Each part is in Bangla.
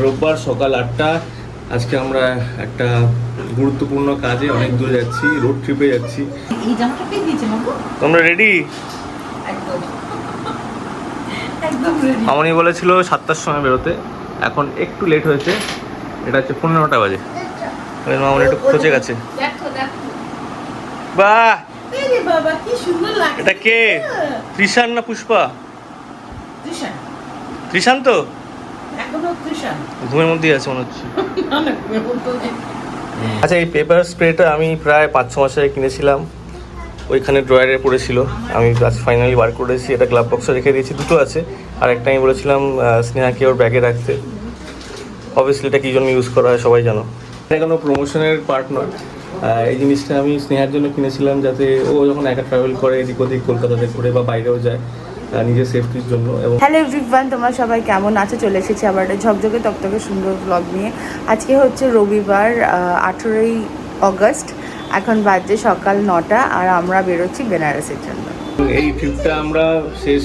রোববার সকাল আটটা। আজকে আমরা একটা গুরুত্বপূর্ণ কাজে অনেক দূরে যাচ্ছি রোড ট্রিপে যাচ্ছি। তোমরা রেডি মামনি বলেছিল সাতটার সময় বেরোতে। এখন একটু লেট হয়েছে। এটা হচ্ছে পনেরোটা বাজে। মামনি একটু খোঁজে গেছে। দেখো দেখো। বাহ! আরে বাবা কি সুন্দর লাগছে। এটা কে? ত্রিশান না পুষ্পা? তৃষান ত্রিশান তো? ঘুমের মধ্যেই আছে মনে হচ্ছে। আচ্ছা এই পেপার স্প্রেটা আমি প্রায় পাঁচ ছ মাস আগে কিনেছিলাম। ওইখানে ড্রয়ারে পড়েছিল। আমি আজ ফাইনালি বার করেছি। এটা গ্লাভ বক্সে রেখে দিয়েছি। দুটো আছে। আর একটা আমি বলেছিলাম স্নেহাকে ওর ব্যাগে রাখতে। অবভিয়াসলি এটা কী জন্য ইউজ করা হয় সবাই জানো। এটা কোনো প্রমোশনের পার্ট নয়। এই জিনিসটা আমি স্নেহার জন্য কিনেছিলাম যাতে ও যখন একা ট্রাভেল করে এদিক ওদিক কলকাতাতে ঘুরে বা বাইরেও যায় নিজের সেফটির জন্য এবং হ্যালো এভরিওয়ান তোমরা সবাই কেমন আছো? চলে এসেছি আবার একটা ঝকঝকে তকতকে সুন্দর ব্লগ নিয়ে। আজকে হচ্ছে রবিবার আঠেরোই অগস্ট এখন বাজছে সকাল নটা আর আমরা বেরোচ্ছি বেনারসের জন্য। এই ট্রিপটা আমরা শেষ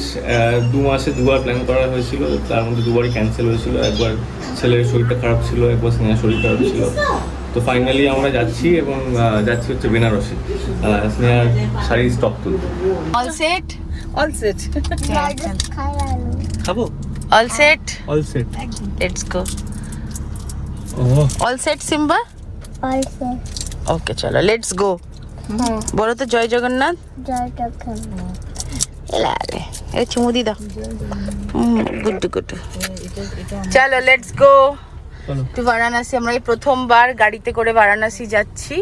দু মাসে দুবার প্ল্যান করা হয়েছিল। তার মধ্যে দুবারই ক্যান্সেল হয়েছিল। একবার ছেলের শরীরটা খারাপ ছিল একবার স্নেহার শরীর খারাপ ছিল। তো ফাইনালি আমরা যাচ্ছি এবং যাচ্ছি হচ্ছে বেনারসে। স্নেহার শাড়ির স্টক তুলতে। অল সেট অল সেট খাব? All set all set let's go all set Simba okay চলো লেটস গো বলো তো জয় জগন্নাথ? এলা রে এ চুমু দি দাও। গুড গুড চলো লেটস গো টু বারাণসী আমরা এই প্রথমবার গাড়িতে করে বারাণসী যাচ্ছি।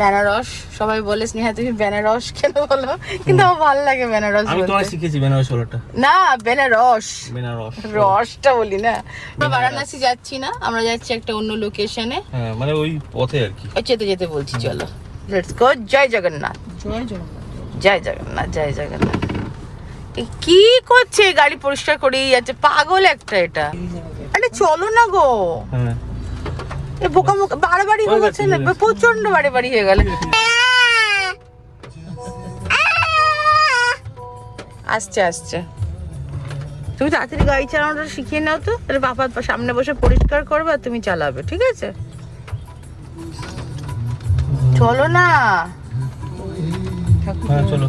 বেনারস সবাই বলে স্নেহা তুমি বেনারস কেন বলো? কিন্তু আমার ভালো লাগে বেনারস আমি তোমায় শিখেছি বেনারস হলোটা না বেনারস। বেনারস। রসটা বলি না। আমরা বারাণসী যাচ্ছি না আমরা যাচ্ছি একটা অন্য লোকেশনে হ্যাঁ মানে ওই পথে আর কি। ওই যেতে যেতে বলছি চলো। লেটস গো জয় জগন্নাথ। জয় জগন্নাথ। জয় জগন্নাথ জয় জগন্নাথ। এ কি করছে গাড়ি পরিষ্কার করেই যাচ্ছে? পাগল একটা এটা। চলো না গো। হ্যাঁ। এ বোকা বোকা বাড়াবাড়ি হয়ে হচ্ছে গেছে, না হয়ে গেছে। প্রচণ্ড বাড়াবাড়ি হয়ে গেল। আসছে আসছে। তুমি তাড়াতাড়ি গাড়ি চালানোটা শিখিয়ে নাও তো তাহলে বাবা সামনে বসে পরিষ্কার করবে আর তুমি চালাবে ঠিক আছে? চলো না। হ্যাঁ চলো।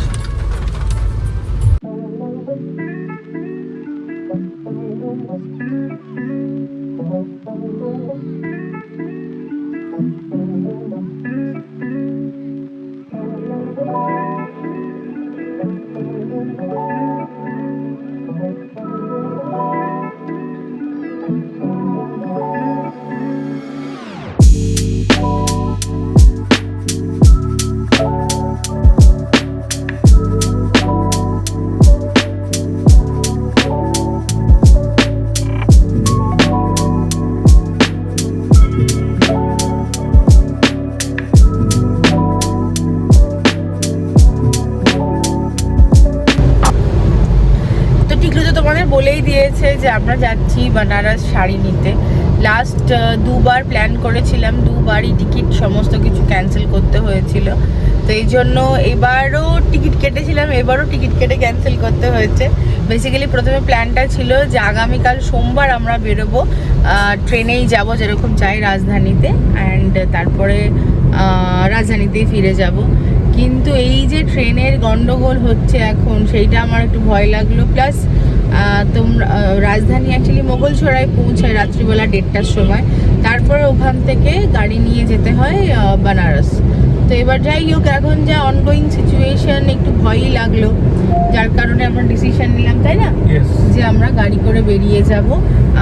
বানারস শাড়ি নিতে। লাস্ট দুবার প্ল্যান করেছিলাম, দুবারই টিকিট সমস্ত কিছু ক্যান্সেল করতে হয়েছিল। তো এই জন্য এবারও টিকিট কেটেছিলাম, এবারও টিকিট কেটে ক্যান্সেল করতে হয়েছে। বেসিক্যালি প্রথমে প্ল্যানটা ছিল যে আগামীকাল সোমবার আমরা বেরোবো ট্রেনেই যাব যেরকম চাই রাজধানীতে অ্যান্ড তারপরে রাজধানীতেই ফিরে যাব। কিন্তু এই যে ট্রেনের গন্ডগোল হচ্ছে এখন, সেইটা আমার একটু ভয় লাগল। প্লাস তোমরা রাজধানী অ্যাকচুয়ালি মোগলছড়ায় পৌঁছায় রাত্রিবেলা দেড়টার সময়। তারপরে ওখান থেকে গাড়ি নিয়ে যেতে হয় বানারস। তো এবার যাই হোক এখন যা অনগোয়িং সিচুয়েশন একটু ভয়ই লাগল। যার কারণে আমরা ডিসিশন নিলাম তাই না? যে আমরা গাড়ি করে বেরিয়ে যাব।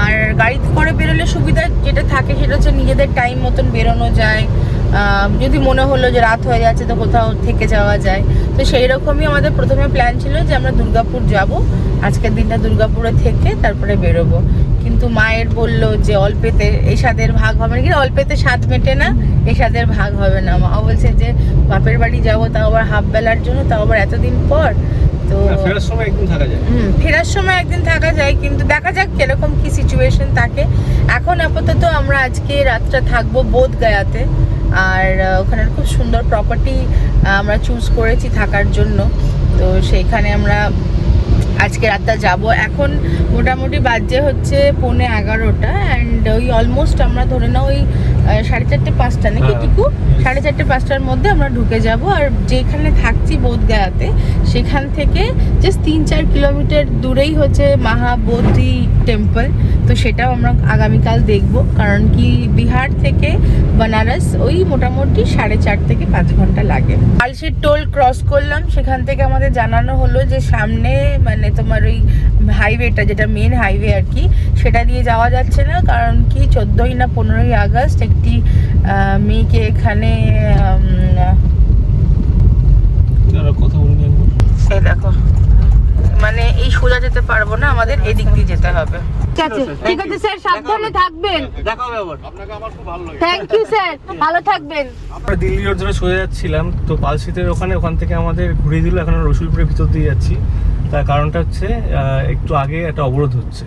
আর গাড়ি করে বেরোলে সুবিধা যেটা থাকে সেটা হচ্ছে নিজেদের টাইম মতন বেরোনো যায়। যদি মনে হলো যে রাত হয়ে যাচ্ছে তো কোথাও থেকে যাওয়া যায়। তো সেই রকমই আমাদের প্রথমে প্ল্যান ছিল যে আমরা দুর্গাপুর যাব। আজকের দিনটা দুর্গাপুরে থেকে তারপরে বেরোবো। কিন্তু মায়ের বলল যে অল্পেতে এই স্বাদের ভাগ হবে না কি অল্পেতে স্বাদ মেটে না এই স্বাদের ভাগ হবে না। মা বলছে যে বাপের বাড়ি যাব তাও আবার হাফ বেলার জন্য তাও আবার এতদিন পর। তো ফেরার সময় একদিন থাকা যায়। হুম, ফেরার সময় একদিন থাকা যায় কিন্তু দেখা যাক কীরকম কি সিচুয়েশন থাকে। এখন আপাতত আমরা আজকে রাতটা থাকব বোধ গয়াতে আর ওখানের ওখানে খুব সুন্দর প্রপার্টি আমরা চুজ করেছি থাকার জন্য। তো সেইখানে আমরা আজকে রাতটা যাব। এখন মোটামুটি বাজে হচ্ছে পৌনে এগারোটা অ্যান্ড ওই অলমোস্ট আমরা ধরে নাও ওই সাড়ে চারটে পাঁচটা নাকি হ্যাঁ, টিকু? সাড়ে চারটে পাঁচটার মধ্যে আমরা ঢুকে যাব আর যেখানে থাকছি বোধগয়াতে সেখান থেকে জাস্ট তিন চার কিলোমিটার দূরেই হচ্ছে মহাবোধি টেম্পল তো সেটাও আমরা আগামীকাল দেখব। কারণ কি বিহার থেকে বেনারস ওই মোটামুটি সাড়ে চার থেকে পাঁচ ঘণ্টা লাগে। আলসির টোল ক্রস করলাম সেখান থেকে আমাদের জানানো হলো যে সামনে মানে তোমার ওই হাইওয়েটা যেটা মেন হাইওয়ে আর কি সেটা দিয়ে যাওয়া যাচ্ছে না কারণ কি চোদ্দোই না পনেরোই আগস্ট একটি মেয়েকে এখানে এই দেখো মানে এই সোজা যেতে পারব না আমাদের এদিক দিয়ে যেতে হবে। ঠিক আছে ঠিক আছে স্যার সাবধানে থাকবেন। দেখা হবে আবার। থ্যাংক ইউ স্যার ভালো থাকবেন। আমরা দিল্লি রোড ধরে সোজা যাচ্ছিলাম তো পালসিতের ওখানে ওখান থেকে আমাদের ঘুরিয়ে দিল এখন রসুলপুরের ভিতর দিয়ে যাচ্ছি। তার কারণটা হচ্ছে একটু আগে একটা অবরোধ হচ্ছে।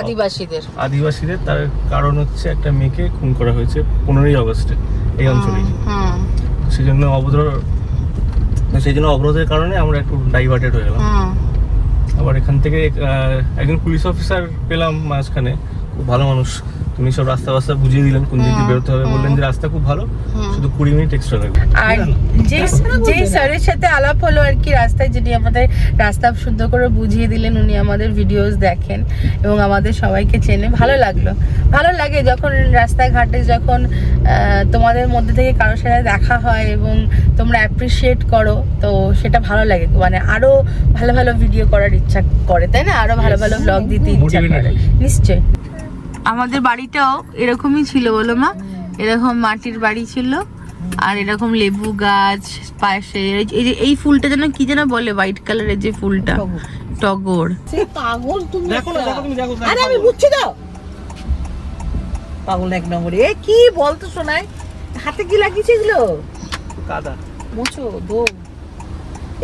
আদিবাসীদের। আদিবাসীদের তার কারণ হচ্ছে একটা মেয়েকে খুন করা হয়েছে পনেরোই আগস্টে এই অঞ্চলে। সেই জন্য অবরোধ সেই জন্য অবরোধের কারণে আমরা একটু ডাইভার্টেড হয়ে গেলাম। আবার এখান থেকে একজন পুলিশ অফিসার পেলাম মাঝখানে খুব ভালো মানুষ। তিনি সব রাস্তা রাস্তা বুঝিয়ে দিলেন কোন দিক দিয়ে বেরোতে হবে। বললেন যে রাস্তা খুব ভালো শুধু কুড়ি মিনিট এক্সট্রা লাগবে। আর যে যে স্যারের সাথে আলাপ হলো আর কি রাস্তায় যিনি আমাদের রাস্তা সুন্দর করে বুঝিয়ে দিলেন উনি আমাদের ভিডিওস দেখেন এবং আমাদের সবাইকে চেনে। ভালো লাগল। ভালো লাগে যখন রাস্তাঘাটে যখন তোমাদের মধ্যে থেকে কারোর সাথে দেখা হয় এবং তোমরা অ্যাপ্রিসিয়েট করো তো সেটা ভালো লাগে। মানে আরও ভালো ভালো ভিডিও করার ইচ্ছা করে তাই না? আরও ভালো ভালো ব্লগ দিতে ইচ্ছা করে। হয়। আমাদের বাড়িটাও এরকমই ছিল বলো মা। এরকম মাটির বাড়ি ছিল। আর এরকম লেবু গাছ পাশে এই যে এই ফুলটা যেন কি যেন বলে হোয়াইট কালারের যে ফুলটা? টগর। পাগল তুমি দেখো না দেখো তুমি দেখো আরে আমি বুঝছি তো। পাগল এক নম্বরে। এ কি বলতো শোনায় হাতে কি লাগিয়েছে এগুলো? কাদা। মোছো দো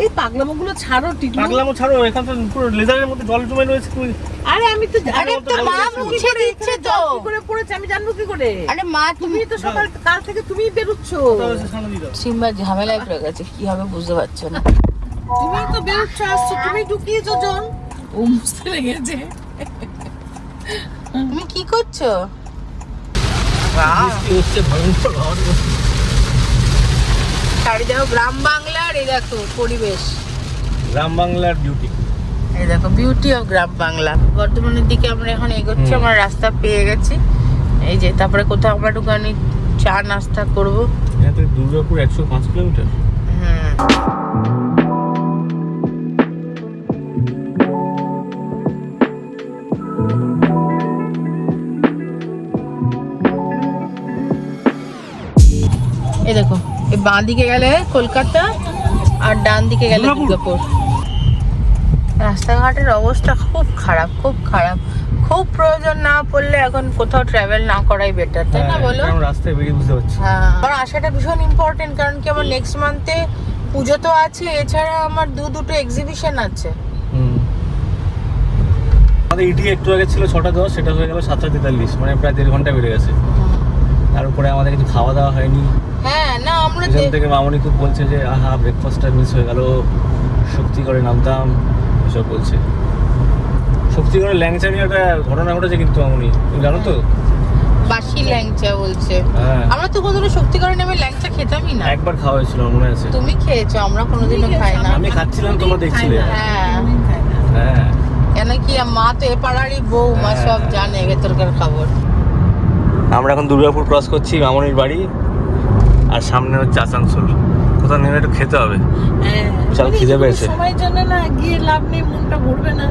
এই পাগলামো গুলো ছাড়ো টিকলো পাগলামো ছাড়ো এখান তো পুরো লেজারের মধ্যে জল জমে রয়েছে তুমি আরে আমি তো আরে তো মা মুছে দিচ্ছে তো। কি করে পড়েছে আমি জানব কি করে? আরে মা তুমি তো সকাল কাল থেকে তুমি বেরোচ্ছ। সিম্বা ঝামেলায় পড়ে গেছে কি হবে বুঝতে পারছ না। তুমি তো বেরোচ্ছ আসছো তুমি ঢুকিয়েছো জন। ও মুছতে লেগেছে। তুমি কি করছ? বৃষ্টি হচ্ছে ভয়ঙ্কর চারি দেখো গ্রাম বাংলার এই দেখো পরিবেশ। গ্রাম বাংলার ডিউটি এই দেখো বিউটি অফ গ্রাম বাংলা। বর্ধমানের দিকে আমরা এখন এগোচ্ছি। আমরা রাস্তা পেয়ে গেছি। এই যে তারপরে কোথাও আমরা একটুখানি চা নাস্তা করব। দুর্গাপুর একশো পাঁচ কিলোমিটার। হুম। বাঁ দিকে গেলে কলকাতা আর ডান দিকে গেলে দুর্গাপুর। রাস্তাঘাটের অবস্থা খুব খারাপ খুব খারাপ। খুব প্রয়োজন না পড়লে এখন কোথাও ট্রাভেল না করাই বেটার তাই না হ্যাঁ, বলো? রাস্তায় বেরিয়ে বুঝতে পারছি। হ্যাঁ আমার আসাটা ভীষণ ইম্পর্টেন্ট কারণ কি আমার নেক্সট মান্থে পুজো তো আছে এছাড়া আমার দু দুটো এক্সিবিশন আছে। হুম। আমাদের ইটি একটু আগে ছিল ছটা দশ সেটা হয়ে গেল সাতটা তেতাল্লিশ মানে প্রায় দেড় ঘণ্টা বেড়ে গেছে। তার উপরে আমাদের কিছু খাওয়া দাওয়া হয়নি। হ্যাঁ না এখান থেকে মামনি খুব বলছে যে আহা ব্রেকফাস্টটা মিস হয়ে গেল। শক্তি করে নামতাম এসব বলছে। শক্তি করে ল্যাংচা নিয়ে একটা ঘটনা ঘটেছে কিন্তু মামনি। তুমি জানো তো? বাসি ল্যাংচা বলছে। হ্যাঁ। আমরা তো কোনোদিনও সত্যি করে নেমে ল্যাংচা খেতামই না। একবার খাওয়া হয়েছিল মনে আছে। তুমি খেয়েছো আমরা কোনোদিনও খাই না। আমি খাচ্ছিলাম তোমরা দেখছিলে। হ্যাঁ। হ্যাঁ। কেন কি মা তো এ পাড়ারই বউ মা হ্যাঁ। সব জানে ভেতরকার খবর। আমরা এখন দুর্গাপুর ক্রস করছি মামনির বাড়ি। আর সামনে হচ্ছে আসানসোল। কোথাও নেমে একটু খেতে হবে। বিশাল খিদে পেয়েছে। হ্যাঁ, সময় জন্য না গিয়ে লাভ নেই মনটা ভরবে না।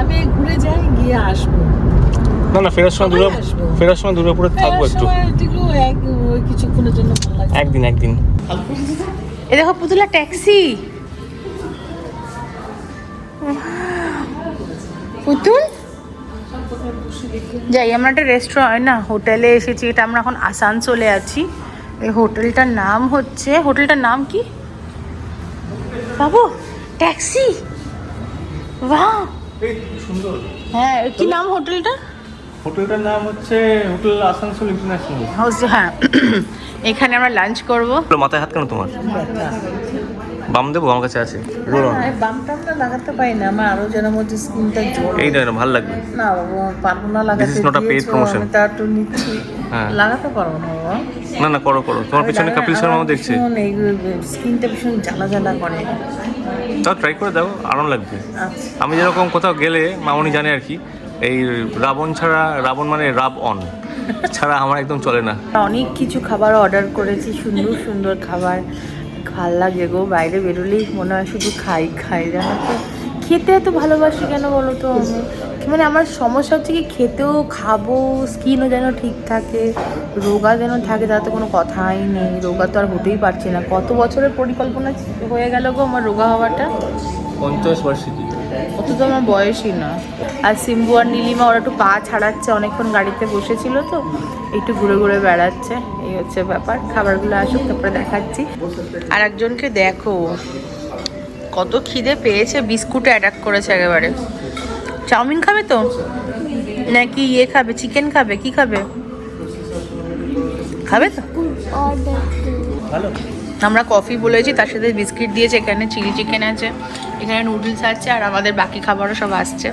আমি ঘুরে যাই গিয়ে আসব। না না ফেরার সময় আসব। ফেরার সময় দুর্গাপুরে থাকব একটু। কিছুক্ষণের জন্য একদিন একদিন। এ দেখো পুতুলা ট্যাক্সি। পুতুল? যাই আমরা একটা রেস্টুরেন্ট না হোটেলে এসেছি এটা আমরা এখন আসানসোলে আছি। এই হোটেলটার নাম হচ্ছে হোটেলটার নাম কি? বাবু ট্যাক্সি? বাহ! সুন্দর। হ্যাঁ কি নাম হোটেলটা? হোটেলটার নাম হচ্ছে হোটেল আসানসোল ইন্টারন্যাশনাল। হ্যাঁ। এখানে আমরা লাঞ্চ করব। মাথায় হাত কেন তোমার? বাম দেবো আমার কাছে আছে। রোল অন বাম টামটা লাগাতে পারি না আমার আরও যেন মধ্যে স্কিনটা জোর। এই দেয় ভালো লাগবে। না বাবা পারব না লাগাতে not a paid দিয়েছ, promotion. আমি তা একটু নিচ্ছি। হ্যাঁ। লাগাতে পারব না বাবা। না না করো করো। তোমার পিছনে কপিল শর্মাও দেখছে। স্কিনটা ভীষণ জ্বালা জ্বালা করে। তাও ট্রাই করে দাও আরাম লাগবে। আচ্ছা। আমি যেরকম কোথাও গেলে মামনি জানে আর কি এই রাবণ ছাড়া রাবণ মানে রাব অন। ছাড়া আমার একদম চলে না। অনেক কিছু খাবার অর্ডার করেছি সুন্দর সুন্দর খাবার। ভালো লাগে গো বাইরে বেরোলেই মনে হয় শুধু খাই খাই। জানো তো খেতে এত ভালোবাসি কেন বলো তো আমি? মানে আমার সমস্যা হচ্ছে কি খেতেও খাব স্কিনও যেন ঠিক থাকে রোগা যেন থাকে তাতে কোনো কথাই নেই। রোগা তো আর হতেই পারছি না। কত বছরের পরিকল্পনা হয়ে গেল গো আমার রোগা হওয়াটা? পঞ্চাশ বার্ষিকী অত তো আমার বয়সই না। আর সিম্বু আর নীলিমা ওরা একটু পা ছাড়াচ্ছে অনেকক্ষণ গাড়িতে বসেছিল তো একটু ঘুরে ঘুরে বেড়াচ্ছে। এই হচ্ছে ব্যাপার। খাবারগুলো আসুক তারপরে দেখাচ্ছি। আর একজনকে দেখো কত খিদে পেয়েছে বিস্কুটে অ্যাটাক করেছে একেবারে। চাউমিন খাবে তো? নাকি ইয়ে খাবে চিকেন খাবে কি খাবে? খাবে তো? আমরা কফি বলেছি তার সাথে বিস্কিট দিয়েছে এখানে চিলি চিকেন আছে এখানে নুডলস আছে আর আমাদের বাকি খাবারও সব আসছে।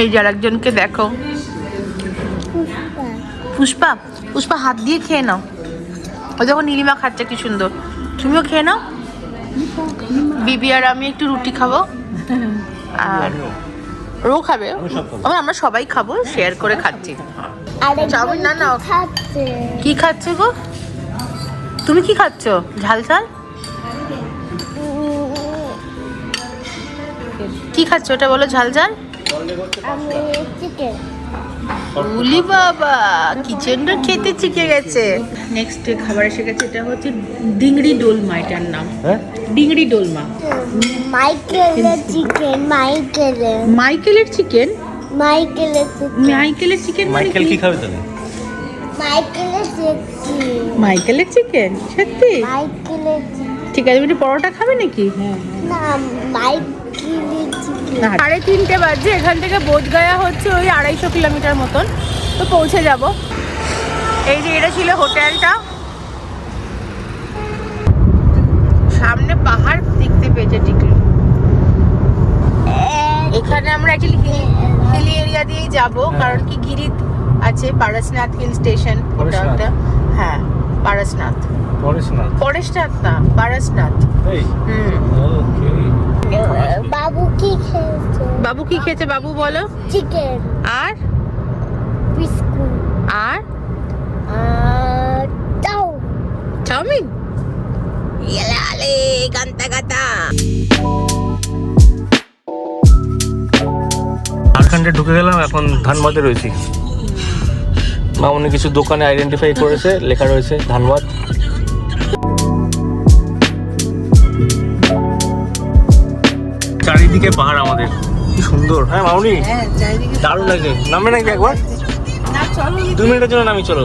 এই যে আরেকজনকে দেখো। পুষ্পা পুষ্পা হাত দিয়ে খেয়ে নাও। ও যখন নীলিমা খাচ্ছে কি সুন্দর। তুমিও খেয়ে নাও? বিবি আর আমি একটু রুটি খাব। আর রো খাবে? আমি আমরা সবাই খাব শেয়ার করে খাচ্ছি। চাউমিন না না। খাচ্ছে? কি খাচ্ছে গো? তুমি কি খাচ্ছ? ঝাল ঝাল? কি খাচ্ছ? ওটা বলো ঝাল ঝাল? চিকেন উলি বাবা কিচেনটা খেতে শিখে গেছে। নেক্সট খাবার এসে গেছে এটা হচ্ছে ডিংড়ি ডোলমা এটার নাম। হ্যাঁ? ডিংড়ি ডোলমা। মাইকেলের চিকেন মাইকেলের। মাইকেলের চিকেন? মাইকেলের চিকেন। মাইকেলের চিকেন মানে মাইকেল কি? খাবে তাহলে? মাইকেলের চিকেন। মাইকেলের চিকেন? সত্যি? মাইকেলের চিকেন। ঠিক আছে তুমি পরোটা খাবে নাকি? না মাইকেলের চিকেন সাড়ে তিনটে বাজে এখান থেকে বোধগয়া হচ্ছে ওই আড়াইশো কিলোমিটার মতন। তো পৌঁছে যাব। এই যে এটা ছিল হোটেলটা। সামনে পাহাড় দেখতে পেয়েছে টিকলো এখানে আমরা অ্যাকচুয়ালি হিলি এরিয়া দিয়েই যাব কারণ কি গিরিত আছে পারসনাথ হিল স্টেশন ওটা একটা হ্যাঁ পারসনাথ। পরেশ না পরেশনাথ না পারসনাথ। হুম। ওকে বাবু কি খেয়েছে বাবু কি খেয়েছে বাবু বলো চিকেন আর বিস্কুট আর আর চাউ চাউমিন ইয়ালে গান্তা গাতা ঝাড়খণ্ডে ঢুকে গেলাম এখন ধানবাদে রয়েছি। মামনি কিছু দোকানে আইডেন্টিফাই করেছে লেখা রয়েছে ধানবাদ। চারিদিকে পাহাড় আমাদের। কি সুন্দর হ্যাঁ মামনি হ্যাঁ দারুণ লাগছে। নামবে নাকি একবার? দু মিনিটের জন্য নামি চলো।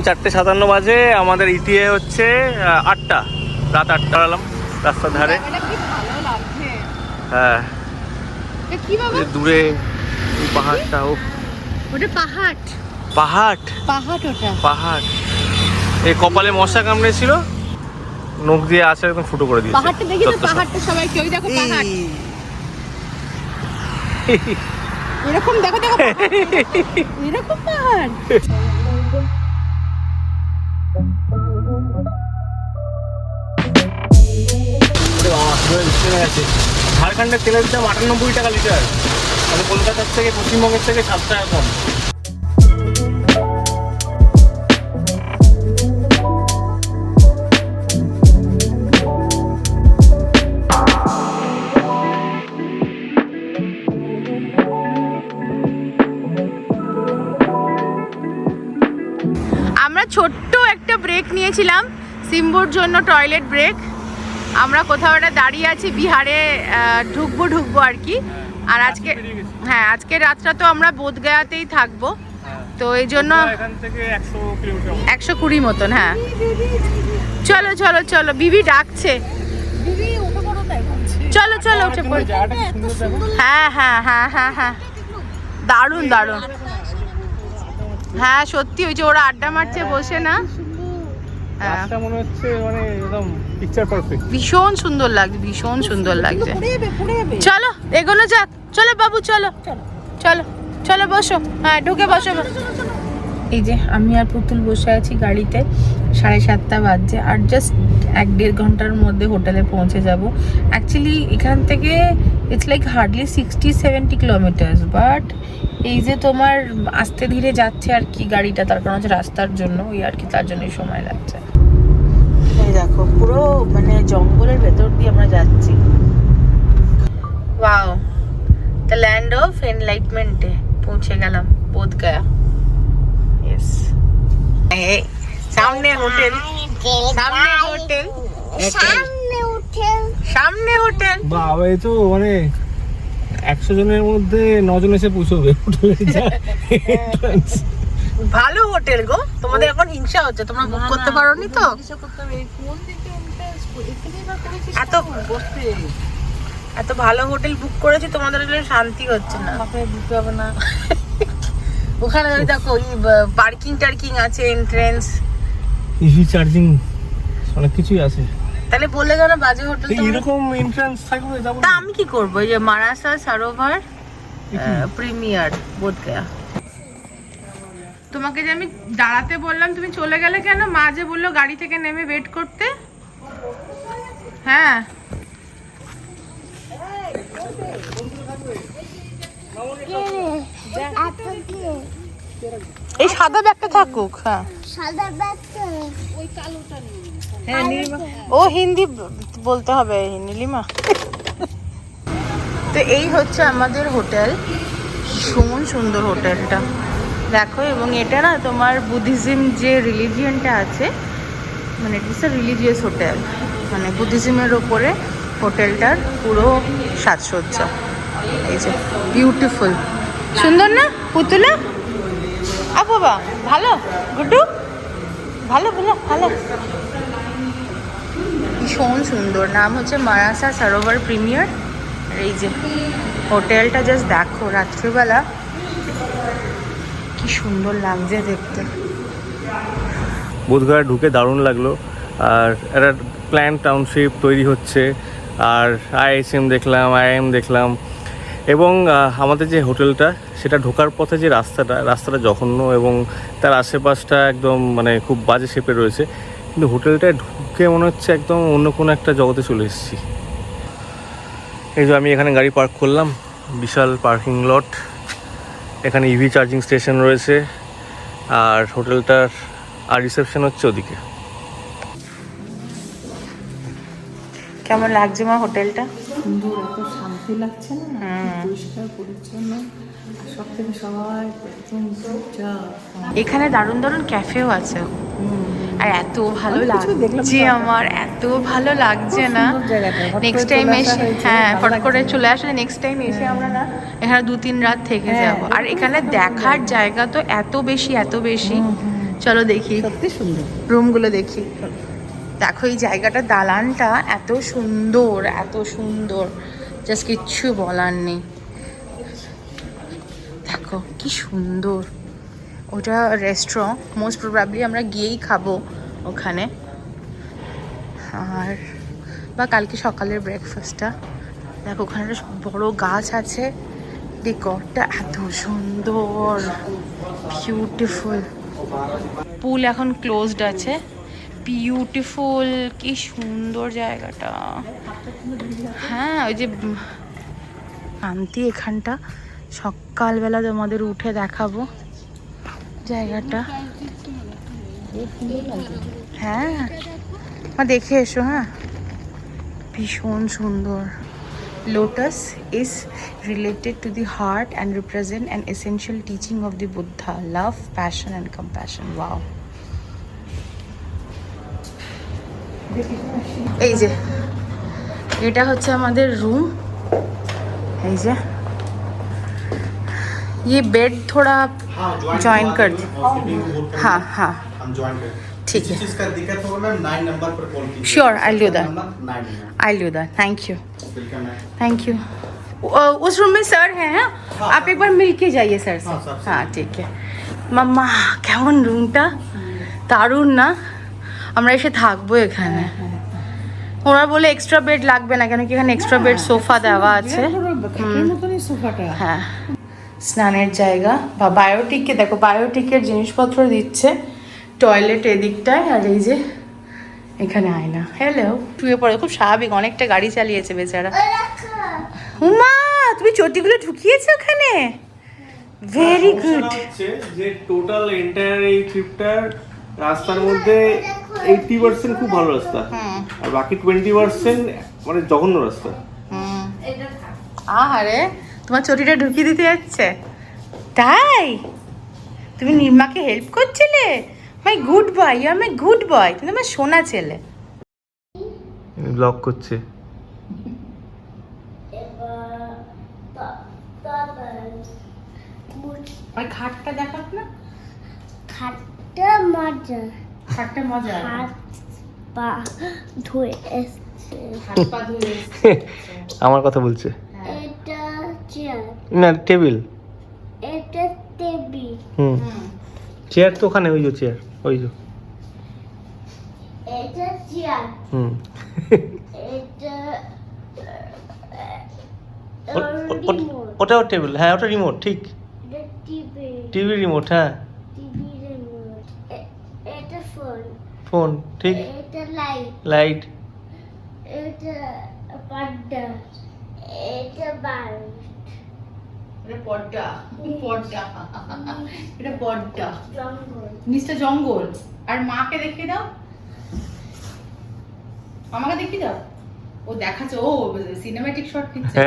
এখন চারটে সাতান্ন বাজে আমাদের ইটিএ হচ্ছে আটটা রাত আটটা দাঁড়ালাম রাস্তার ধারে। হ্যাঁ। দূরে পাহাড়টা ও। ওটা পাহাড়। পাহাড়? পাহাড় ওটা। পাহাড়। এই কপালে মশা কামড়েছিল নখ দিয়ে আসে একদম ফুটো করে দিয়েছে। পাহাড়টা দেখি তো পাহাড়টা সবাই কেউ দেখো পাহাড়। এরকম দেখো দেখো এরকম পাহাড়। গেছে ঝাড়খণ্ডের তেলের দাম আটানব্বই টাকা লিটার। তাহলে কলকাতার থেকে, পশ্চিমবঙ্গের থেকে সাত টাকা কম। আমরা ছোট্ট একটা ব্রেক নিয়েছিলাম, সিম্বুর জন্য টয়লেট ব্রেক আমরা কোথাও একটা দাঁড়িয়ে আছি বিহারে ঢুকবো ঢুকবো আর কি। আর আজকে হ্যাঁ আজকে রাতটা তো আমরা বোধগয়াতেই থাকব। তো এই জন্য একশো একশো কুড়ি মতন হ্যাঁ। চলো চলো চলো বিবি ডাকছে। দিদি উঠে পড়ো না বলছি। চলো চলো উঠে পড়ি। দেখো। হ্যাঁ হ্যাঁ হ্যাঁ হ্যাঁ হ্যাঁ। দারুণ দারুণ। হ্যাঁ সত্যি ওই যে ওরা আড্ডা মারছে বসে না। হ্যাঁ মনে হচ্ছে মানে একদম পিকচার পারফেক্ট ভীষণ সুন্দর লাগছে ভীষণ সুন্দর লাগছে। চলো এগোনো যাক। চলো বাবু চলো। চলো চলো বসো। হ্যাঁ ঢুকে বসো। এই যে আমি আর পুতুল বসে আছি গাড়িতে। সাড়ে সাতটা বাজছে আর জাস্ট এক দেড় ঘণ্টার মধ্যে হোটেলে পৌঁছে যাব। অ্যাকচুয়ালি এখান থেকে it's like hardly sixty seventy kilometres but এই যে তোমার আস্তে ধীরে যাচ্ছে আর কি গাড়িটা তার কারণ হচ্ছে রাস্তার জন্য ওই আর কি তার জন্যই সময় লাগছে। দেখো পুরো মানে জঙ্গলের ভেতর দিয়ে আমরা যাচ্ছি। ওয়াও দ্য ল্যান্ড অফ এনলাইটমেন্টে পৌঁছে গেলাম বোধ গয়া ইয়েস সামনে হোটেল। সামনে হোটেল। সামনে উঠে সামনে হোটেল। বাবা এই তো মানে একশো জনের মধ্যে নজন এসে পৌঁছবে। হোটেলে। ভালো হোটেল গো। তোমাদের এখন হিংসা হচ্ছে তোমরা বুক করতে পারোনি তো? এত এত ভালো হোটেল বুক করেছি তোমাদের শান্তি হচ্ছে না। দিতে হবে না। ওখানে ওই দেখো পার্কিং টার্কিং আছে এন্ট্রেন্স ইভি চার্জিং অনেক কিছুই আছে। তাহলে বললে কেন বাজে হোটেল এরকম এন্ট্রান্স থাকবে যাব তা আমি কি করব? এই যে মারাসা সারোভার প্রিমিয়ার বোধ গয়া তোমাকে যে আমি দাঁড়াতে বললাম তুমি চলে গেলে কেন? মা যে বলল গাড়ি থেকে নেমে ওয়েট করতে। হ্যাঁ। এই সাদা ব্যাগটা থাকুক হ্যাঁ। সাদা ব্যাগটা। হ্যাঁ নীলিমা। ও হিন্দি বলতে হবে নীলিমা। তো এই হচ্ছে আমাদের হোটেল ভীষণ সুন্দর হোটেলটা। দেখো, এবং এটা না তোমার বুদ্ধিজম যে রিলিজিয়নটা আছে মানে ইটস রিলিজিয়াস হোটেল মানে বুদ্ধিজমের ওপরে হোটেলটার পুরো সাজসজ্জা। এই যে বিউটিফুল সুন্দর না? পুতুলা? আ ভালো? গুড্ডু? ভালো ভালো ভালো। ভীষণ সুন্দর, নাম হচ্ছে মারাসা সরোবর প্রিমিয়ার। এই যে, হোটেলটা জাস্ট দেখো, রাত্রিবেলা সুন্দর লাগছে দেখতে। বোধগয়া ঢুকে দারুণ লাগল। আর একটা প্ল্যান টাউনশিপ তৈরি হচ্ছে। আর আইএসএম দেখলাম আইএম দেখলাম। এবং আমাদের যে হোটেলটা, সেটা ঢোকার পথে যে রাস্তাটা রাস্তাটা জঘন্য এবং তার আশেপাশটা একদম মানে খুব বাজে শেপে রয়েছে। কিন্তু হোটেলটায় ঢুকে মনে হচ্ছে একদম অন্য কোনো একটা জগতে চলে এসেছি। এই যে আমি এখানে গাড়ি পার্ক করলাম, বিশাল পার্কিং লট এখানে ইভি চার্জিং স্টেশন রয়েছে আর হোটেলটার আর রিসেপশন হচ্ছে ওদিকে। কেমন লাগছে মা হোটেলটা? সুন্দর এত শান্তি লাগছে না পরিষ্কার পরিচ্ছন্ন। সব থেকে সবাই এখানে দারুণ দারুণ ক্যাফেও আছে। আর এত ভালো লাগছে আমার এত ভালো লাগছে না। নেক্সট টাইম এসে হ্যাঁ ফট করে চলে আসলে নেক্সট টাইম এসে আমরা না এখানে দু তিন রাত থেকে হ্যাঁ, যাব। আর এখানে দেখার জায়গা তো এত বেশি এত বেশি। চলো দেখি। সত্যি সুন্দর। রুমগুলো দেখি। দেখো এই জায়গাটা দালানটা এত সুন্দর এত সুন্দর। জাস্ট কিচ্ছু বলার নেই। দেখো, কি সুন্দর। ওটা রেস্টুরেন্ট মোস্ট প্রবাবলি আমরা গিয়েই খাব ওখানে। আর, বা কালকে সকালের ব্রেকফাস্টটা দেখো, ওখানে বড় গাছ আছে। ডেকরটা এত সুন্দর। বিউটিফুল পুল এখন ক্লোজড আছে। বিউটিফুল কি সুন্দর জায়গাটা। হ্যাঁ ওই যে শান্তি এখানটা। সকালবেলা তোমাদের উঠে দেখাবো জায়গাটা। হ্যাঁ। মা, দেখে এসো হ্যাঁ। ভীষণ সুন্দর। Lotus is related to the heart and represent an essential teaching of the Buddha love passion and compassion wow এই যে, এটা হচ্ছে আমাদের রুম এই যে। ये बेड थोड़ा ज्वाइन कर दे हाँ हाँ हम ज्वाइन करें ठीक है किसी चीज का दिक्कत होगा मैम नाइन नंबर पर कॉल कीजिए Sure, I'll do that. Nine I do that thank you welcome ma'am thank you उस रूम में सर है हाँ आप एक बार मिल के जाइए सर से हाँ, सर से। हाँ ঠিক है মাম্মা কেমন রুমটা দারুণ না আমরা এসে থাকবো এখানে ওরা বলে এক্সট্রা বেড লাগবে না কেন কি এখানে এক্সট্রা বেড সোফা দেওয়া আছে খাটের মতনই সোফাটা হ্যাঁ স্নানের জায়গা বা বায়োটিককে দেখো বায়োটিকের জিনিসপত্র দিচ্ছে টয়লেট এদিকটায় আর এই যে এখানে আয়না। হ্যালো শুয়ে পড়ে খুব স্বাভাবিক অনেকটা গাড়ি চালিয়েছে বেচারা। উমা তুমি চটিগুলো ঢুকিয়েছো ওখানে ভেরি গুড যে টোটাল এন্টায়ার এই ট্রিপটার রাস্তার মধ্যে এইটি পার্সেন্ট খুব ভালো রাস্তা। আর বাকি টোয়েন্টি পার্সেন্ট মানে জঘন্য রাস্তা। আহারে। তোমার চটিটা ঢুকিয়ে দিতে যাচ্ছে? তাই? তুমি নির্মাকে হেল্প করছিলে? My good boy you are my good boy তুমি আমার সোনা ছেলে। ব্লক করছে। ওই খাটটা দেখাত না খাটটা মজা। খাটটা মজা। হাত পা ধুয়ে এসছে। হাত পা ধুয়ে আমার কথা বলছে। না টেবিল এটা টেবিল হুম। চেয়ার তো ওখানে ওই যে চেয়ার ওই যে। এটা চেয়ার হুম। এটা ওটাও টেবিল হ্যাঁ ওটা রিমোট ঠিক। টিভি রিমোট হ্যাঁ। ফোন ঠিক। লাইট লাইট এটা পর্দা এটা বাল্ব এটা নিচটা জঙ্গল। আর মাকে দেখিয়ে দাও। আমাকে দেখিয়ে দাও। ও দেখাচ্ছে ও সিনেম্যাটিক শট নিচ্ছে।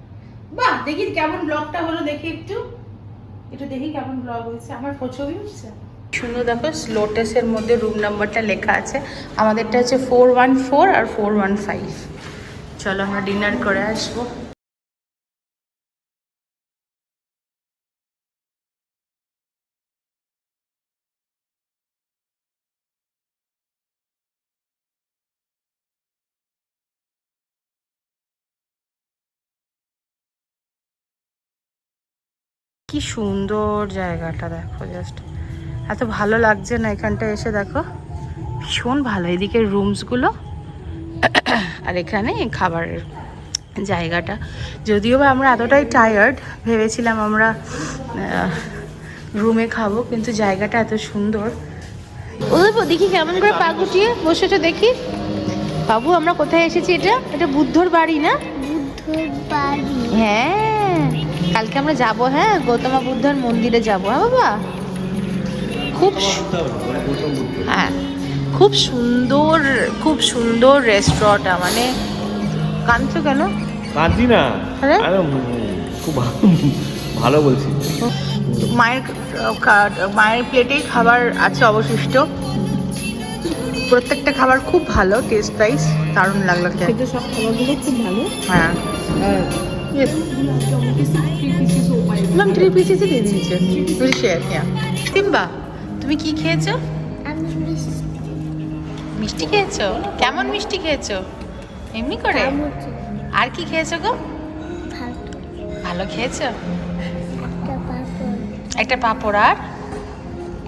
বাহ দেখি কেমন ব্লগটা হলো দেখি একটু। একটু দেখি কেমন ব্লগ হয়েছে। আমার ছবি উঠছে। সুন্দর দেখো লোটাসের মধ্যে রুম নাম্বারটা লেখা আছে। আমাদেরটা হচ্ছে ফোর ওয়ান ফোর আর ফোর ওয়ান ফাইভ চলো আমরা ডিনার করে আসব। কি সুন্দর জায়গাটা দেখো জাস্ট এত ভালো লাগছে না এখানটা এসে দেখো। ভীষণ ভালো এদিকে রুমসগুলো আর এখানে খাবারের জায়গাটা। যদিও বা আমরা এতটাই টায়ার্ড ভেবেছিলাম আমরা রুমে খাব কিন্তু জায়গাটা এত সুন্দর। ওদের দেখি কেমন করে পা গুটিয়ে বসেছো দেখি। বাবু আমরা কোথায় এসেছি এটা? এটা বুদ্ধর বাড়ি না? বুদ্ধর বাড়ি। হ্যাঁ। কালকে আমরা যাব হ্যাঁ গৌতমা বুদ্ধের মন্দিরে যাব হ্যাঁ বাবা? খুব হ্যাঁ খুব সুন্দর খুব সুন্দর রেস্টুরেন্টটা মানে কাঁদছো কেন? কাঁদি না। খুব ভালো বলছি। মায়ের মায়ের প্লেটেই খাবার আছে অবশিষ্ট। প্রত্যেকটা খাবার খুব ভালো টেস্ট প্রাইস দারুণ লাগল সব খাবারগুলো খুব ভালো। হ্যাঁ। ম্যাম থ্রি পিসেসই দিয়ে দিয়েছে। উইল শেয়ার হ্যাঁ সিম্বা তুমি কি খেয়েছো? মিষ্টি। খেয়েছো? কেমন মিষ্টি খেয়েছো? এমনি করে? আর কি খেয়েছো গো? ভালো খেয়েছো? একটা পাপড়। আর?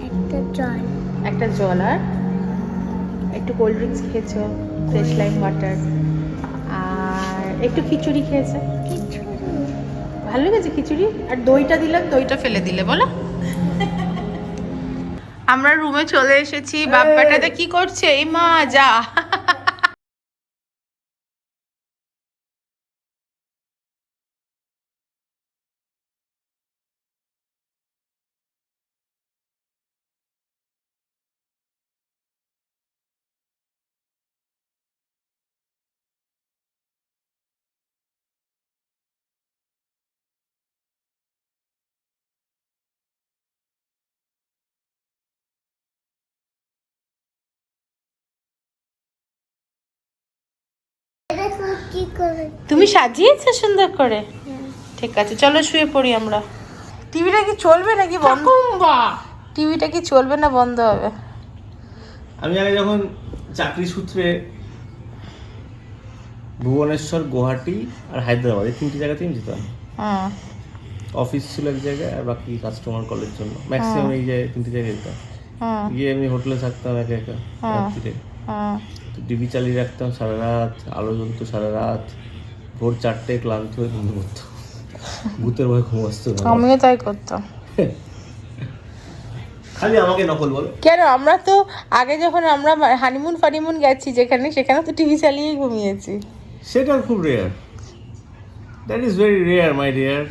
একটা জল। একটা জল আর? একটু কোল্ড ড্রিঙ্কস খেয়েছো ফ্রেশ লাইম ওয়াটার আর একটু খিচুড়ি খেয়েছো? ভালো লেগেছে খিচুড়ি? আর দইটা দিলাম দইটা ফেলে দিলে বলো। আমরা রুমে চলে এসেছি বাপ্পাটাতে কি করছে? এই মা যা। তুমি সাজিয়েছো সুন্দর করে? হ্যাঁ। ঠিক আছে চলো শুয়ে পড়ি আমরা। টিভিটা কি চলবে নাকি বন্ধ? টিভিটা কি চলবে না বন্ধ হবে? আমি আগে যখন চাকরি সূত্রে ভুবনেশ্বর গুয়াহাটি আর হায়দ্রাবাদ এই তিনটি জায়গাতেই আমি যেতাম। অফিস ছিল এক জায়গায় আর বাকি কাস্টমার কলের জন্য। ম্যাক্সিমাম এই জায়গায় তিনটি জায়গায় যেতাম। গিয়ে এমনি হোটেলে থাকতাম একা একা রাত্রিরে হুম টিভি চালিয়ে রাখতাম সারা রাত আলো জ্বলতো সারা রাত। ভোর চারটে ক্লান্ত হয়ে ঘুম করতো ভূতের ভয় ঘুম আসতো না। আমিও তাই করতাম। খালি আমাকে নকল বলো। কেন? আমরা তো আগে যখন আমরা হানিমুন ফানিমুন গেছি যেখানে সেখানে তো টিভি চালিয়েই ঘুমিয়েছি। সেটা খুব rare that is very rare my dear